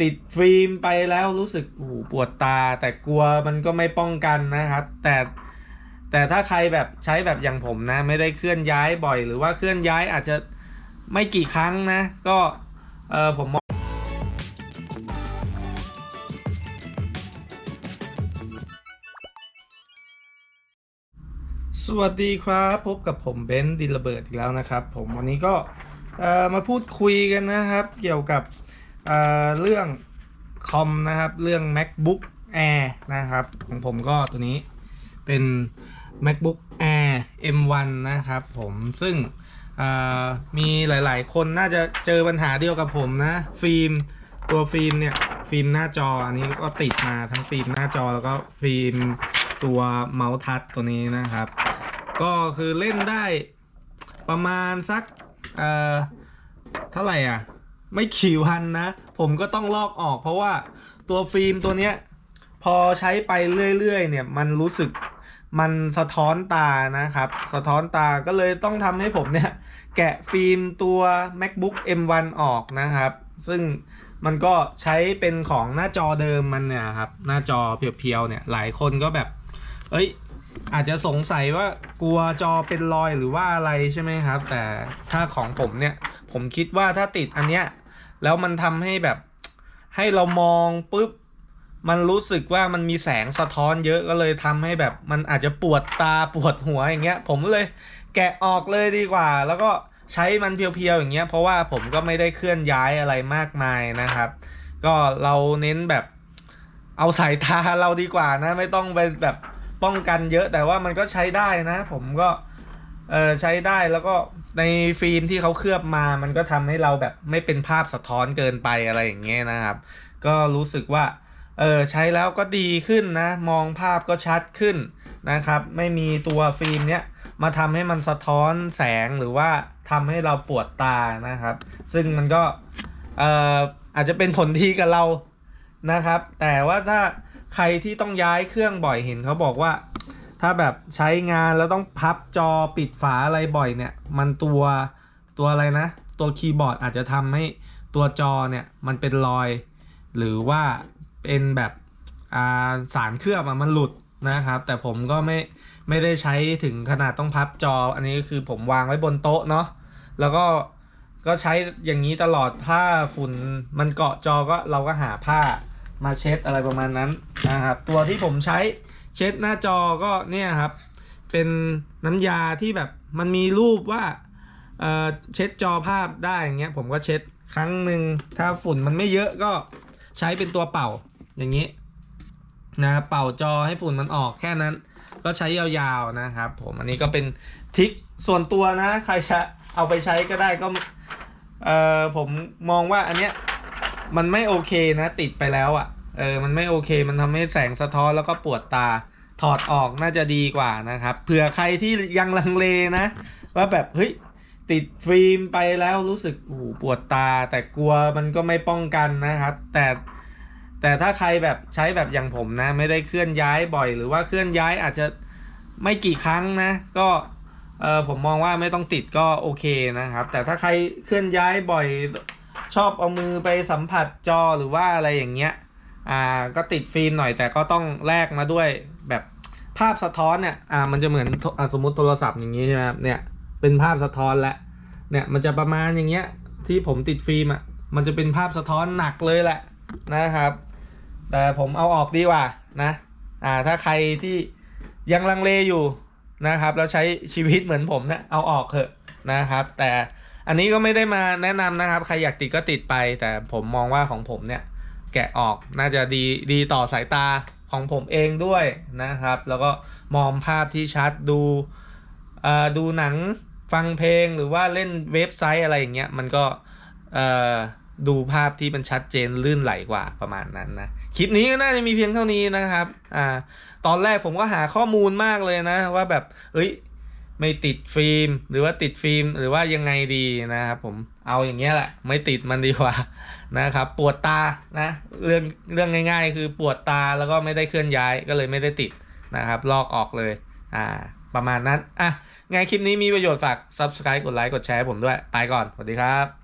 ติดฟิล์มไปแล้วรู้สึกโอ้โหปวดตา แต่กลัวมันก็ไม่ป้องกันนะครับ แต่แต่ถ้าใครแบบใช้แบบอย่างผมนะ ไม่ได้เคลื่อนย้ายบ่อย หรือว่าเคลื่อนย้ายอาจจะไม่กี่ครั้งนะ ก็เออผมมองสวัสดีครับ พบกับผมเบนซ์ดินระเบิดอีกแล้วนะครับ ผมวันนี้ก็เออมาพูดคุยกันนะครับ เกี่ยวกับ เอ่อเรื่องคอมนะครับ เรื่อง macbook air นะครับ ของผมก็ตัวนี้เป็น macbook air m1 นะครับผมซึ่งมีหลาย ๆ คนน่าจะเจอปัญหาเดียวกับผมนะ ฟิล์มตัวฟิล์มเนี่ยฟิล์มหน้าจออันนี้ก็ติดมาทั้งฟิล์มหน้าจอแล้วก็ฟิล์มตัวเมาส์ทัชตัวนี้นะครับ ก็คือเล่นได้ประมาณสักเอ่อเท่าไหร่อะ ไม่ขี่วันนะ ผมก็ต้องลอกออกเพราะว่าตัวฟิล์มตัวเนี้ย พอใช้ไปเรื่อยๆ เนี่ยมันรู้สึกมันสะท้อนตานะครับ สะท้อนตาก็เลยต้องทำให้ผมเนี่ย แกะฟิล์มตัว macbook m1 ออกนะครับ ซึ่งมันก็ใช้เป็นของหน้าจอเดิมมันเนี่ยครับ หน้าจอเพียวๆเนี่ยหลายคนก็แบบ เอ้ย อาจจะสงสัยว่ากลัวจอเป็นรอยหรือว่าอะไรใช่ไหมครับ แต่ถ้าของผมเนี่ย ผมคิดว่าถ้าติดอันเนี้ย แล้วมันทำให้แบบให้เรามองปุ๊บมันรู้สึกว่ามันมีแสงสะท้อนเยอะก็เลยทำให้แบบมันอาจจะปวดตาปวดหัวอย่างเงี้ย ผมเลยแกะออกเลยดีกว่า แล้วก็ใช้มันเพียวๆอย่างเงี้ย เพราะว่าผมก็ไม่ได้เคลื่อนย้ายอะไรมากมายนะครับ ก็เราเน้นแบบเอาสายตาเราดีกว่านะ ไม่ต้องไปแบบป้องกันเยอะแต่ว่ามันก็ใช้ได้นะ ผมก็ เออใช้ได้แล้วก็ในฟิล์มที่เขาเคลือบมา มันก็ทำให้เราแบบไม่เป็นภาพสะท้อนเกินไปอะไรอย่างเงี้ยนะครับ ก็รู้สึกว่าเออใช้แล้วก็ดีขึ้นนะ มองภาพก็ชัดขึ้นนะครับ ไม่มีตัวฟิล์มเนี้ยมาทำให้มันสะท้อนแสงหรือว่าทำให้เราปวดตานะครับ ซึ่งมันก็เอ่ออาจจะเป็นผลดีกับเรานะครับ แต่ว่าถ้าใครที่ต้องย้ายเครื่องบ่อยเห็นเขาบอกว่า ถ้าแบบใช้งานแล้วต้องพับจอปิดฝาอะไรบ่อยเนี่ย มันตัวตัวอะไรนะ ตัวคีย์บอร์ดอาจจะทำให้ตัวจอเนี่ยมันเป็นรอย หรือว่าเป็นแบบาสารเคลือบมันหลุดนะครับ แต่ผมก็ไม่ไม่ได้ใช้ถึงขนาดต้องพับจอ อันนี้ก็คือผมวางไว้บนโต๊ะเนาะแล้วก็ก็ใช้อย่างนี้ตลอดผ้าฝุ่นมันเกาะจอก็เราก็หาผ้ามาเช็ดอะไรประมาณนั้นนะครับตัวที่ผมใช้ เช็ดหน้าจอก็เนี่ยครับ เป็นน้ำยาที่แบบมันมีรูปว่าเออเช็ดจอภาพได้อย่างเงี้ยผมก็เช็ดครั้งหนึ่งถ้าฝุ่นมันไม่เยอะก็ใช้เป็นตัวเป่าอย่างนี้นะเป่าจอให้ฝุ่นมันออกแค่นั้น ก็ใช้ยาวๆนะครับ ผมอันนี้ก็เป็นทริคส่วนตัวนะ ใครจะเอาไปใช้ก็ได้ก็เออผมมองว่าอันเนี้ยมันไม่โอเคนะ ติดไปแล้วอะ่ะ เออมันไม่โอเค มันทำให้แสงสะท้อนแล้วก็ปวดตาถอดออกน่าจะดีกว่านะครับเผื่อใครที่ยังลังเลนะ ว่าแบบเฮ้ยติดฟิล์มไปแล้วรู้สึกโอ้ปวดตา แต่กลัวมันก็ไม่ป้องกันนะครับ แต่แต่ถ้าใครแบบใช้แบบอย่างผมนะ ไม่ได้เคลื่อนย้ายบ่อย หรือว่าเคลื่อนย้ายอาจจะไม่กี่ครั้งนะ ก็เออผมมองว่าไม่ต้องติดก็โอเคนะครับ แต่ถ้าใครเคลื่อนย้ายบ่อยชอบเอามือไปสัมผัสจอหรือว่าอะไรอย่างเงี้ย อ่าก็ติดฟิล์มหน่อยแต่ก็ต้องแลกมาด้วยแบบภาพสะท้อนเนี่ยอ่ามันจะเหมือนอสมมติโทรศัพท์อย่างนี้ใช่ไหมครับเนี่ยเป็นภาพสะท้อนแล้วเนี่ยมันจะประมาณอย่างเงี้ยที่ผมติดฟิล์มอะมันจะเป็นภาพสะท้อนหนักเลยแหละนะครับ แต่ผมเอาออกดีกว่านะอ่าถ้าใครที่ยังลังเลอยู่นะครับแล้วใช้ชีวิตเหมือนผมเนะเอาออกเถอะนะครับ แต่อันนี้ก็ไม่ได้มาแนะนำนะครับ ใครอยากติดก็ติดไป แต่ผมมองว่าของผมเนี่ย แกะออกน่าจะดีดีต่อสายตาของผมเองด้วยนะครับ แล้วก็มองภาพที่ชัดดูอ่อดูหนังฟังเพลงหรือว่าเล่นเว็บไซต์อะไรอย่างเงี้ยมันก็อ่อดูภาพที่มันชัดเจนลื่นไหลกว่าประมาณนั้นนะคลิปนี้ก็น่าจะมีเพียงเท่านี้นะครับอ่าตอนแรกผมก็หาข้อมูลมากเลยนะว่าแบบเอ้ย ไม่ติดฟิล์มหรือว่าติดฟิล์มหรือว่ายังไงดีนะครับผมเอาอย่างเงี้ยแหละ ไม่ติดมันดีกว่านะครับ ปวดตานะเรื่องเรื่องง่าย ๆ คือปวดตาแล้วก็ไม่ได้เคลื่อนย้ายก็เลยไม่ได้ติดนะครับ ลอกออกเลยอ่าประมาณนั้นอะไงคลิปนี้มีประโยชน์ฝาก subscribe กดไลค์กดแชร์ผมด้วย ไปก่อน สวัสดีครับ